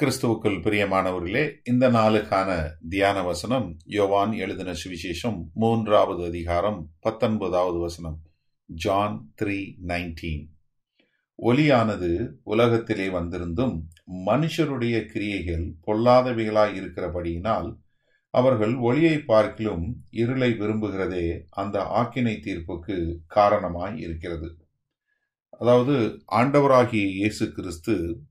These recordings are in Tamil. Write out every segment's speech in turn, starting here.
கிறிஸ்துவுக்குள் பிரியமானவர்களே இந்த நாளுக்கான தியான வசனம் யோவான் எழுதின சுவிசேஷம் மூன்றாவது அதிகாரம் பத்தொன்பதாவது வசனம் ஜான் த்ரீ நைன்டீன். ஒலியானது உலகத்திலே வந்திருந்தும் மனுஷருடைய கிரியைகள் பொல்லாதவைகளாய் இருக்கிறபடியினால் அவர்கள் ஒளியை பார்க்கிலும் இருளை விரும்புகிறதே அந்த ஆக்கினை தீர்ப்புக்கு காரணமாய் இருக்கிறது. அதாவது ஆண்டவராகிய இயேசு கிறிஸ்து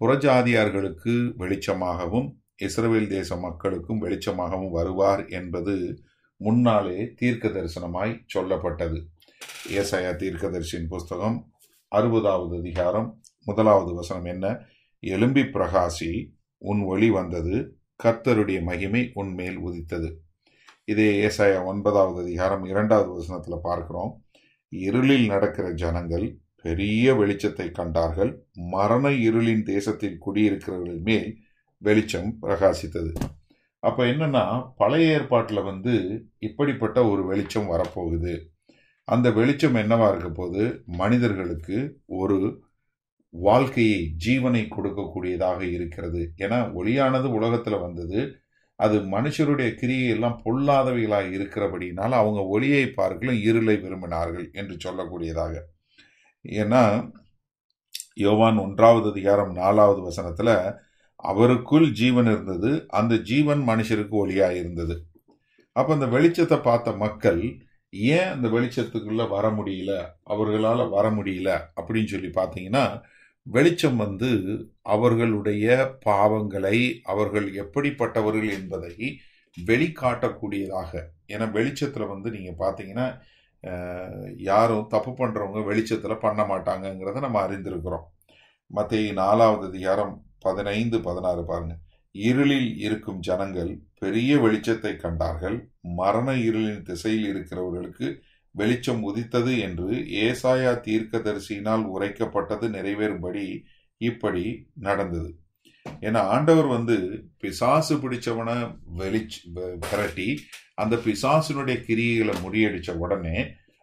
புறஜாதியார்களுக்கு வெளிச்சமாகவும் இஸ்ரவேல் தேச மக்களுக்கும் வெளிச்சமாகவும் வருவார் என்பது முன்னாலே தீர்க்க தரிசனமாய் சொல்லப்பட்டது. ஏசாயா தீர்க்கதரிசியின் புஸ்தகம் அறுபதாவது அதிகாரம் முதலாவது வசனம் என்ன? எலும்பி பிரகாசி உன் ஒளி வந்தது கர்த்தருடைய மகிமை உன் மேல் உதித்தது. இதே ஏசாயா ஒன்பதாவது அதிகாரம் இரண்டாவது வசனத்தில் பார்க்கிறோம். இருளில் நடக்கிற ஜனங்கள் பெரிய வெளிச்சத்தை கண்டார்கள். மரண இருளின் தேசத்தில் குடியிருக்கிறவர்கள் மேல் வெளிச்சம் பிரகாசித்தது. அப்போ என்னன்னா பழைய ஏற்பாட்டில் வந்து இப்படிப்பட்ட ஒரு வெளிச்சம் வரப்போகுது. அந்த வெளிச்சம் என்னவா இருக்க போது மனிதர்களுக்கு ஒரு வாழ்க்கையை ஜீவனை கொடுக்கக்கூடியதாக இருக்கிறது. ஏன்னா ஒளியானது உலகத்தில் வந்தது. அது மனுஷருடைய கிரியை எல்லாம் பொல்லாதவைகளாக இருக்கிறபடினால அவங்க ஒளியை பார்க்கலும் இருளை விரும்பினார்கள் என்று சொல்லக்கூடியதாக. ஏன்னா யோவான் ஒன்றாவது அதிகாரம் நாலாவது வசனத்தில் அவருக்குள் ஜீவன் இருந்தது அந்த ஜீவன் மனுஷருக்கு ஒளியாக இருந்தது. அப்போ அந்த வெளிச்சத்தை பார்த்த மக்கள் ஏன் அந்த வெளிச்சத்துக்குள்ளே வர முடியல? அவர்களால் வர முடியல அப்படின்னு சொல்லி பார்த்தீங்கன்னா வெளிச்சம் வந்து அவர்களுடைய பாவங்களை அவர்கள் எப்படிப்பட்டவர்கள் என்பதை வெளிக்காட்டக்கூடியதாக. ஏன்னா வெளிச்சத்தில் வந்து நீங்கள் பார்த்தீங்கன்னா யாரும் தப்பு பண்ணுறவங்க வெளிச்சத்தில் பண்ண மாட்டாங்கங்கிறத நம்ம அறிந்திருக்கிறோம். மத்திய நாலாவது அதிகாரம் பதினைந்து பதினாறு பாருங்க. இருளில் இருக்கும் ஜனங்கள் பெரிய வெளிச்சத்தை கண்டார்கள். மரண இருளின் திசையில் இருக்கிறவர்களுக்கு வெளிச்சம் உதித்தது என்று ஏசாயா தீர்க்கதரிசியினால் உரைக்கப்பட்டது நிறைவேறும்படி இப்படி நடந்தது. ஏன்னா ஆண்டவர் வந்து பிசாசு பிடிச்சவனை வெளிச்சு விரட்டி அந்த பிசாசினுடைய கிரியைகளை முறியடிச்ச உடனே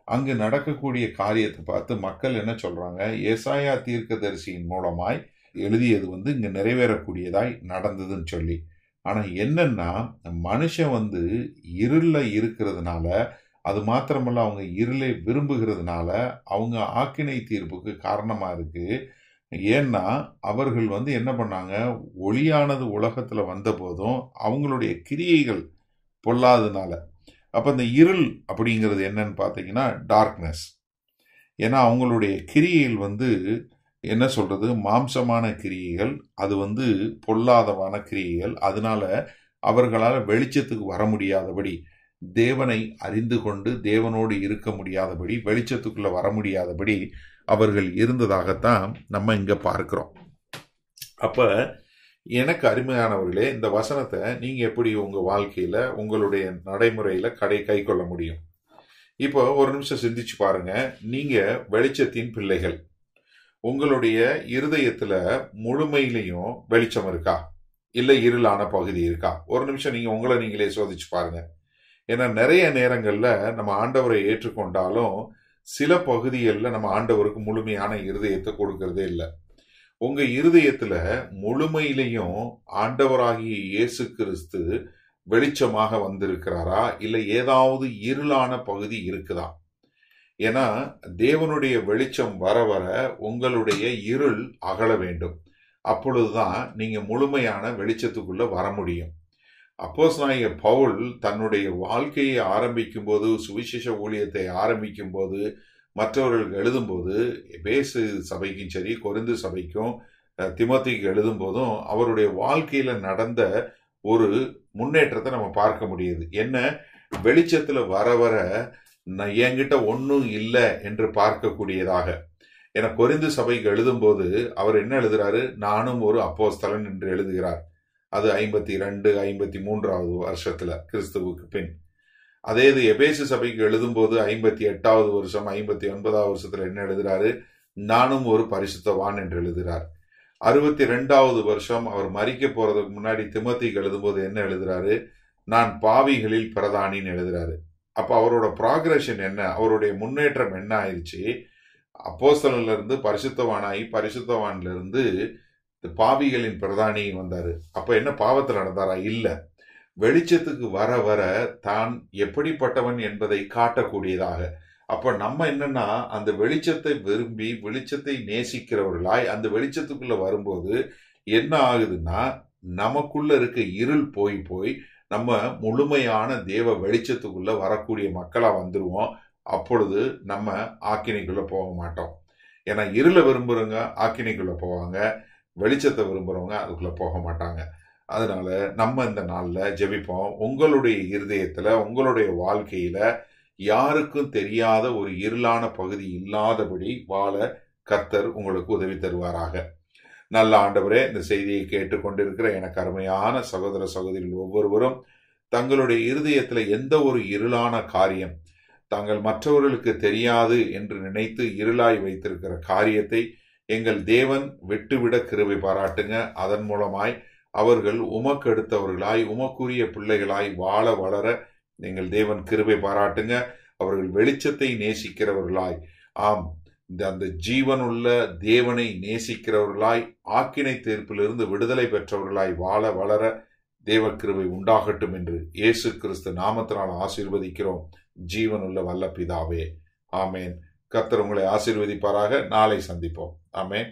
அங்கு நடக்கக்கூடிய காரியத்தை பார்த்து மக்கள் என்ன சொல்றாங்க ஏசாயா தீர்க்கதரிசியின் மூலமாய் எழுதியது வந்து இங்கே நிறைவேறக்கூடியதாய் நடந்ததுன்னு சொல்லி. ஆனால் என்னன்னா மனுஷன் வந்து இருளில் இருக்கிறதுனால அது மாத்திரமல்ல அவங்க இருளை விரும்புகிறதுனால அவங்க ஆக்கினை தீர்ப்புக்கு காரணமாக இருக்குது ஏன்னா அவர்கள் வந்து என்ன பண்ணாங்க? ஒளியானது உலகத்தில் வந்த போதும் அவங்களுடைய கிரியைகள் பொல்லாததுனால. அப்போ இந்த இருள் அப்படிங்கிறது என்னன்னு பார்த்தீங்கன்னா டார்க்னஸ் ஏன்னா அவங்களுடைய கிரியைகள் வந்து என்ன சொல்கிறது மாம்சமான கிரியைகள் அது வந்து பொல்லாதவான கிரியைகள். அதனால அவர்களால் வெளிச்சத்துக்கு வர முடியாதபடி தேவனை அறிந்து கொண்டு தேவனோடு இருக்க முடியாதபடி வெளிச்சத்துக்குள்ளே வர முடியாதபடி அவர்கள் இருந்ததாகத்தான் நம்ம இங்கே பார்க்குறோம். அப்போ எனக்கு அருமையானவர்களே இந்த வசனத்தை நீங்கள் எப்படி உங்கள் வாழ்க்கையில் உங்களுடைய நடைமுறையில் கடை கை கொள்ள முடியும்? இப்போ ஒரு நிமிஷம் சிந்திச்சு பாருங்க. நீங்கள் வெளிச்சத்தின் பிள்ளைகள். உங்களுடைய இருதயத்தில் முழுமையிலையும் வெளிச்சம் இருக்கா? இல்லை இருளான பகுதி இருக்கா? ஒரு நிமிஷம் நீங்கள் உங்களை நீங்களே சோதிச்சு பாருங்கள் ஏன்னா நிறைய நேரங்களில் நம்ம ஆண்டவரை ஏற்றுக்கொண்டாலும் சில பகுதிகளில் நம்ம ஆண்டவருக்கு முழுமையான இருதயத்தை கொடுக்கறதே இல்லை. உங்க இருதயத்துல முழுமையிலையும் ஆண்டவராகிய இயேசு கிறிஸ்து வெளிச்சமாக வந்திருக்கிறாரா? இல்லை ஏதாவது இருளான பகுதி இருக்குதா? ஏன்னா தேவனுடைய வெளிச்சம் வர வர உங்களுடைய இருள் அகல வேண்டும். அப்பொழுதுதான் நீங்க முழுமையான வெளிச்சத்துக்குள்ள வர முடியும். அப்போஸ் நாயக பவுல் தன்னுடைய வாழ்க்கையை ஆரம்பிக்கும் போது சுவிசேஷ ஊழியத்தை ஆரம்பிக்கும் போது மற்றவர்களுக்கு எழுதும்போது பேசு சபைக்கும் சரி கொருந்து சபைக்கும் திமத்திக்கு எழுதும் போதும் அவருடைய வாழ்க்கையில நடந்த ஒரு முன்னேற்றத்தை நம்ம பார்க்க முடியுது. என்ன? வெளிச்சத்துல வர வர என்கிட்ட ஒன்றும் இல்லை என்று பார்க்கக்கூடியதாக. என கொரிந்து சபைக்கு எழுதும்போது அவர் என்ன எழுதுறாரு? நானும் ஒரு அப்போஸ்தலன் என்று எழுதுகிறார். அது ஐம்பத்தி ரெண்டு ஐம்பத்தி மூன்றாவது வருஷத்துல கிறிஸ்துவுக்கு பின். அதே இது எபேசு சபைக்கு எழுதும்போது ஐம்பத்தி எட்டாவது வருஷம் ஐம்பத்தி ஒன்பதாவது வருஷத்துல என்ன எழுதுறாரு? நானும் ஒரு பரிசுத்தவான் என்று எழுதுகிறார் அறுபத்தி ரெண்டாவது வருஷம் அவர் மறிக்க போறதுக்கு முன்னாடி திமத்திக்கு எழுதும்போது என்ன எழுதுறாரு? நான் பாவிகளில் பிரதானின்னு எழுதுறாரு. அப்ப அவரோட ப்ராக்ரஷன் என்ன? அவருடைய முன்னேற்றம் என்ன ஆயிடுச்சு? அப்போஸ்தலன்ல இருந்து பரிசுத்தவானாகி பரிசுத்தவான்ல இருந்து பாவிகளின் பிரதானி வந்தார். அப்போ என்ன பாவத்தில் நடந்தாரா? இல்லை. வெளிச்சத்துக்கு வர வர தான் எப்படிப்பட்டவன் என்பதை காட்டக்கூடியதாக. அப்போ நம்ம என்னன்னா அந்த வெளிச்சத்தை விரும்பி வெளிச்சத்தை நேசிக்கிறவர்களாய் அந்த வெளிச்சத்துக்குள்ள வரும்போது என்ன ஆகுதுன்னா நமக்குள்ள இருக்க இருள் போய் போய் நம்ம முழுமையான தேவ வெளிச்சத்துக்குள்ள வரக்கூடிய மக்களா வந்துருவோம். அப்பொழுது நம்ம ஆக்கினைக்குள்ள போக மாட்டோம். ஏன்னா இருளை விரும்புறவங்க ஆக்கினைக்குள்ள போவாங்க. வெளிச்சத்தை விரும்புகிறவங்க அதுக்குள்ளே போக மாட்டாங்க. அதனால நம்ம இந்த நாளில் ஜெபிப்போம். உங்களுடைய இருதயத்தில் உங்களுடைய வாழ்க்கையில் யாருக்கும் தெரியாத ஒரு இருளான பகுதி இல்லாதபடி வாழ கர்த்தர் உங்களுக்கு உதவி தருவாராக. நல்ல ஆண்டவரே இந்த செய்தியை கேட்டுக்கொண்டிருக்கிற எனக்கு அருமையான சகோதர சகோதரிகள் ஒவ்வொருவரும் தங்களுடைய இருதயத்தில் எந்த ஒரு இருளான காரியம் தாங்கள் மற்றவர்களுக்கு தெரியாது என்று நினைத்து இருளாய் வைத்திருக்கிற காரியத்தை எங்கள் தேவன் விட்டுவிட கிருவை பாராட்டுங்க. அதன் மூலமாய் அவர்கள் உமக்கு எடுத்தவர்களாய் உமக்குரிய பிள்ளைகளாய் வாழ வளர எங்கள் தேவன் கிருவை பாராட்டுங்க. அவர்கள் வெளிச்சத்தை நேசிக்கிறவர்களாய் ஆம் இந்த அந்த ஜீவனுள்ள தேவனை நேசிக்கிறவர்களாய் ஆக்கினை தீர்ப்பிலிருந்து விடுதலை பெற்றவர்களாய் வாழ வளர தேவ கிருவை உண்டாகட்டும் என்று இயேசு கிறிஸ்து நாமத்தினால் ஆசீர்வதிக்கிறோம். ஜீவனுள்ள வல்ல பிதாவே ஆமேன். கத்தர் உங்களை ஆசீர்வதிப்பாராக. நாளை சந்திப்போம். ஆமேன்